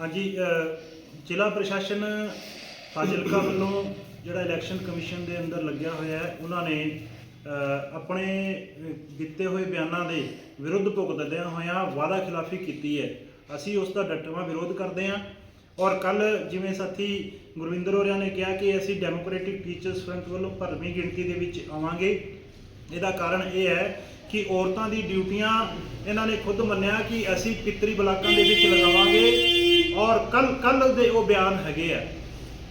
ਹਾਂਜੀ ਜ਼ਿਲ੍ਹਾ ਪ੍ਰਸ਼ਾਸਨ ਫਾਜ਼ਿਲਕਾ ਵੱਲੋਂ ਜਿਹੜਾ ਇਲੈਕਸ਼ਨ ਕਮਿਸ਼ਨ ਦੇ ਅੰਦਰ ਲੱਗਿਆ ਹੋਇਆ ਹੈ, ਉਹਨਾਂ ਨੇ ਆਪਣੇ ਦਿੱਤੇ ਹੋਏ ਬਿਆਨਾਂ ਦੇ ਵਿਰੁੱਧ ਭੁਗਤਦਿਆਂ ਹੋਇਆਂ ਵਾਅਦਾ ਖਿਲਾਫੀ ਕੀਤੀ ਹੈ। ਅਸੀਂ ਉਸ ਦਾ ਡਟਵਾਂ ਵਿਰੋਧ ਕਰਦੇ ਹਾਂ। ਔਰ ਕੱਲ ਜਿਵੇਂ ਸਾਥੀ ਗੁਰਵਿੰਦਰ ਹੋਰਿਆਂ ਨੇ ਕਿਹਾ ਕਿ ਅਸੀਂ ਡੈਮੋਕ੍ਰੈਟਿਕ ਟੀਚਰਸ ਫਰੰਟ ਵੱਲੋਂ ਭਰਵੀਂ ਗਿਣਤੀ ਦੇ ਵਿੱਚ ਆਵਾਂਗੇ। ਇਹਦਾ ਕਾਰਨ ਇਹ ਹੈ ਕਿ ਔਰਤਾਂ ਦੀ ਡਿਊਟੀਆਂ ਇਹਨਾਂ ਨੇ ਖੁਦ ਮੰਨਿਆ ਕਿ ਅਸੀਂ ਪਿੱਤਰੀ ਬਲਾਕਾਂ ਦੇ ਵਿੱਚ ਲਗਾਵਾਂਗੇ। ਔਰ ਕੱਲ ਕੱਲ ਦੇ ਉਹ ਬਿਆਨ ਹੈਗੇ ਆ।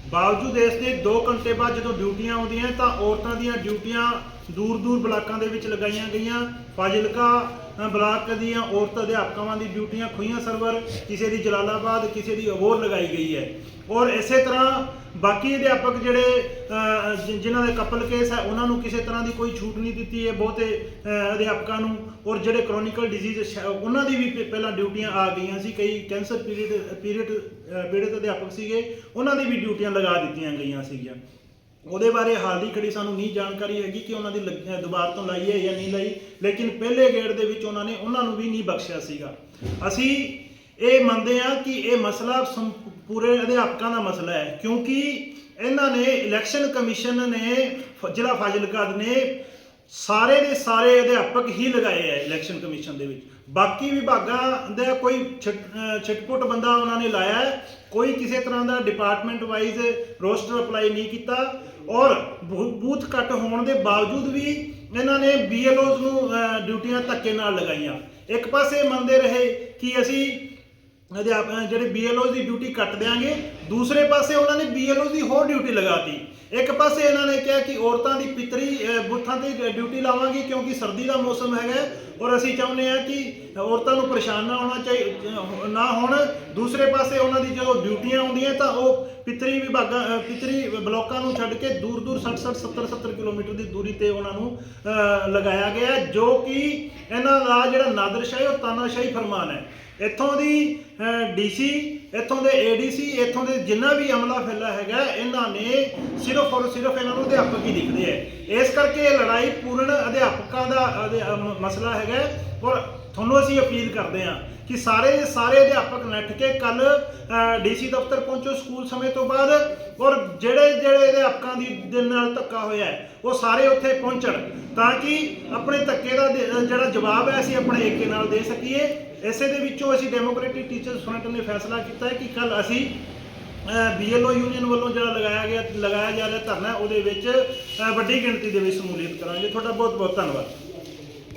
ਬਾਵਜੂਦ ਇਸ ਦੇ 2 ਘੰਟੇ ਬਾਅਦ ਜਦੋਂ ਡਿਊਟੀਆਂ ਆਉਂਦੀਆਂ ਤਾਂ ਔਰਤਾਂ ਦੀਆਂ ਡਿਊਟੀਆਂ ਦੂਰ ਦੂਰ ਬਲਾਕਾਂ ਦੇ ਵਿੱਚ ਲਗਾਈਆਂ ਗਈਆਂ। ਫਾਜ਼ਿਲਕਾ ਬਲਾਕ ਦੀਆਂ ਔਰਤ ਅਧਿਆਪਕਾਵਾਂ ਦੀ ਡਿਊਟੀਆਂ ਖੁਈਆਂ ਸਰਵਰ ਕਿਸੇ ਦੀ ਜਲਾਲਾਬਾਦ ਕਿਸੇ ਦੀ ਅਬੋਰ ਲਗਾਈ ਗਈ ਹੈ। ਔਰ ਇਸੇ ਤਰ੍ਹਾਂ ਬਾਕੀ ਅਧਿਆਪਕ ਜਿਹੜੇ ਅ, ਜਿਨ੍ਹਾਂ ਦੇ ਕਪਲ ਕੇਸ ਹੈ ਉਹਨਾਂ ਨੂੰ ਕਿਸੇ ਤਰ੍ਹਾਂ ਦੀ ਕੋਈ ਛੂਟ ਨਹੀਂ ਦਿੱਤੀ ਹੈ ਬਹੁਤੇ ਅਧਿਆਪਕਾਂ ਨੂੰ। ਔਰ ਜਿਹੜੇ ਕ੍ਰੋਨਿਕਲ ਡਿਜ਼ੀਜ਼ ਉਹਨਾਂ ਦੀ ਵੀ ਪਹਿਲਾਂ ਡਿਊਟੀਆਂ ਆ ਗਈਆਂ ਸੀ। ਕਈ ਕੈਂਸਰ ਪੀਰੀਅਡ ਪੀਰੀਅਡ ਪੀੜਤ ਅਧਿਆਪਕ ਸੀਗੇ ਉਹਨਾਂ ਦੀ ਵੀ ਡਿਊਟੀਆਂ ਲਗਾ ਦਿੱਤੀਆਂ ਗਈਆਂ ਸੀਗੀਆਂ। ਉਹਦੇ ਬਾਰੇ ਹਾਲ ਦੀ ਘੜੀ ਸਾਨੂੰ ਨਹੀਂ ਜਾਣਕਾਰੀ ਹੈਗੀ ਕਿ ਉਹਨਾਂ ਦੀ ਲੱਗ- ਦੁਬਾਰ ਤੋਂ ਲਾਈ ਹੈ ਜਾਂ ਨਹੀਂ ਲਾਈ, ਲੇਕਿਨ ਪਹਿਲੇ ਗੇੜ ਦੇ ਵਿੱਚ ਉਹਨਾਂ ਨੇ ਉਹਨਾਂ ਨੂੰ ਵੀ ਨਹੀਂ ਬਖਸ਼ਿਆ ਸੀਗਾ। ਅਸੀਂ ਇਹ ਮੰਨਦੇ ਹਾਂ ਕਿ ਇਹ ਮਸਲਾ ਸੰ- ਪੂਰੇ ਅਧਿਆਪਕਾਂ ਦਾ ਮਸਲਾ ਹੈ, ਕਿਉਂਕਿ ਇਹਨਾਂ ਨੇ ਇਲੈਕਸ਼ਨ ਕਮਿਸ਼ਨ ਨੇ, ਫ- ਜ਼ਿਲ੍ਹਾ ਫਾਜ਼ਿਲਕਾ ਨੇ, ਸਾਰੇ ਦੇ ਸਾਰੇ ਅਧਿਆਪਕ ਹੀ ਲਗਾਏ ਹੈ ਇਲੈਕਸ਼ਨ ਕਮਿਸ਼ਨ ਦੇ ਵਿੱਚ। ਬਾਕੀ ਵਿਭਾਗਾਂ ਦਾ ਕੋਈ ਛਿਟ- ਅਹ ਛਿਟਪੁਟ ਬੰਦਾ ਉਹਨਾਂ ਨੇ ਲਾਇਆ ਹੈ। ਕੋਈ ਕਿਸੇ ਤਰ੍ਹਾਂ ਦਾ ਡਿਪਾਰਟਮੈਂਟ ਵਾਈਜ਼ ਰੋਸਟਰ ਅਪਲਾਈ ਨਹੀਂ ਕੀਤਾ ਔਰ ਬੂ- ਬੂਥ ਘੱਟ ਹੋਣ ਦੇ ਬਾਵਜੂਦ ਵੀ ਇਹਨਾਂ ਨੇ ਬੀਐਲਓਜ਼ ਨੂੰ ਡਿਊਟੀਆਂ ਧੱਕੇ ਨਾਲ ਲਗਾਈਆਂ ਇੱਕ ਪਾਸੇ ਮੰਨਦੇ ਰਹੇ ਕਿ ਅਸੀਂ ਅਧਿਆਪਕ ਜਿਹੜੇ ਬੀਐਲਓ ਦੀ ਡਿਊਟੀ ਕੱਟ ਦਿਆਂਗੇ ਦੂਸਰੇ ਪਾਸੇ ਉਹਨਾਂ ਨੇ ਬੀਐਲਓ ਦੀ ਹੋਰ ਡਿਊਟੀ ਲਗਾਤੀ। ਇੱਕ ਪਾਸੇ ਇਹਨਾਂ ਨੇ ਕਿਹਾ ਕਿ ਔਰਤਾਂ ਦੀ ਪਿਤਰੀ ਬੁੱਥਾਂ ਤੇ ਡਿਊਟੀ ਲਾਵਾਂਗੇ ਕਿਉਂਕਿ ਸਰਦੀ ਦਾ ਮੌਸਮ ਹੈਗਾ ਔਰ ਅਸੀਂ ਚਾਹੁੰਦੇ ਹਾਂ ਕਿ ਔਰਤਾਂ ਨੂੰ ਪਰੇਸ਼ਾਨ ਨਾ ਹੋਣਾ ਚਾਹੀ ਨਾ ਹੋਣ। ਦੂਸਰੇ ਪਾਸੇ ਉਹਨਾਂ ਦੀ ਜਦੋਂ ਡਿਊਟੀਆਂ ਆਉਂਦੀਆਂ ਤਾਂ ਉਹ ਪਿਤਰੀ ਵਿਭਾਗਾਂ ਅਹ, ਪਿਤਰੀ ਬਲੋਕਾਂ ਨੂੰ ਛੱਡ ਕੇ ਦੂਰ ਦੂਰ 60 60 70 70 ਕਿਲੋਮੀਟਰ ਦੀ ਦੂਰੀ ਤੇ ਉਹਨਾਂ ਨੂੰ ਲਗਾਇਆ ਗਿਆ ਜੋ ਕਿ ਇਹਨਾਂ ਦਾ ਜਿਹੜਾ ਨਾਦਰਸ਼ਾਹੀ ਔਰ ਤਾਨਾਸ਼ਾਹੀ ਫਰਮਾਨ ਹੈ। ਇੱਥੋਂ ਦੀ ਡੀਸੀ ਇੱਥੋਂ ਦੇ ਏਡੀਸੀ ਇੱਥੋਂ ਦੇ ਜਿੰਨਾ ਵੀ ਅਮਲਾ ਫੈਲਾ ਹੈਗਾ, ਇਹਨਾਂ ਨੇ ਸਿਰਫ ਔਰ ਸਿਰਫ ਇਹਨਾਂ ਨੂੰ ਅਧਿਆਪਕ ਹੀ ਦਿਖਦੇ ਹੈ ਇਸ ਕਰਕੇ ਇਹ ਲੜਾਈ ਪੂਰਨ ਅਧਿਆਪਕਾਂ ਦਾ ਅਧਿ- ਮਸਲਾ ਹੈਗਾ ਔਰ ਤੁਹਾਨੂੰ ਅਸੀਂ ਅਪੀਲ ਕਰਦੇ ਹਾਂ ਕਿ ਸਾਰੇ ਸਾਰੇ ਅਧਿਆਪਕ ਨੱਠ ਕੇ ਕੱਲ ਡੀਸੀ ਦਫ਼ਤਰ ਪਹੁੰਚੋ ਸਕੂਲ ਸਮੇਂ ਤੋਂ ਬਾਅਦ ਔਰ ਜਿਹੜੇ ਜਿਹੜੇ ਅਧਿਆਪਕਾਂ ਦੀ ਦੇ ਨਾਲ ਧੱਕਾ ਹੋਇਆ ਉਹ ਸਾਰੇ ਉੱਥੇ ਪਹੁੰਚਣ ਤਾਂ ਕਿ ਆਪਣੇ ਧੱਕੇ ਦਾ ਦੇ- ਜਿਹੜਾ ਜਵਾਬ ਹੈ, ਅਸੀਂ ਆਪਣੇ ਏਕੇ ਨਾਲ ਦੇ ਸਕੀਏ। ਇਸੇ ਦੇ ਵਿੱਚੋਂ ਅਸੀਂ ਡੈਮੋਕ੍ਰੈਟਿਕ ਟੀਚਰਸ ਫਰੰਟ ਨੇ ਫੈਸਲਾ ਕੀਤਾ ਹੈ ਕਿ ਕੱਲ ਅਸੀਂ ਬੀਐਲਓ ਯੂਨੀਅਨ ਵੱਲੋਂ ਜਿਹੜਾ ਲਗਾਇਆ ਗਿਆ, ਲਗਾਇਆ ਜਾ ਰਿਹਾ ਧਰਨਾ ਉਹਦੇ ਵਿੱਚ ਵੱਡੀ ਗਿਣਤੀ ਦੇ ਵਿੱਚ ਸ਼ਮੂਲੀਅਤ ਕਰਾਂਗੇ। ਤੁਹਾਡਾ ਬਹੁਤ ਬਹੁਤ ਧੰਨਵਾਦ।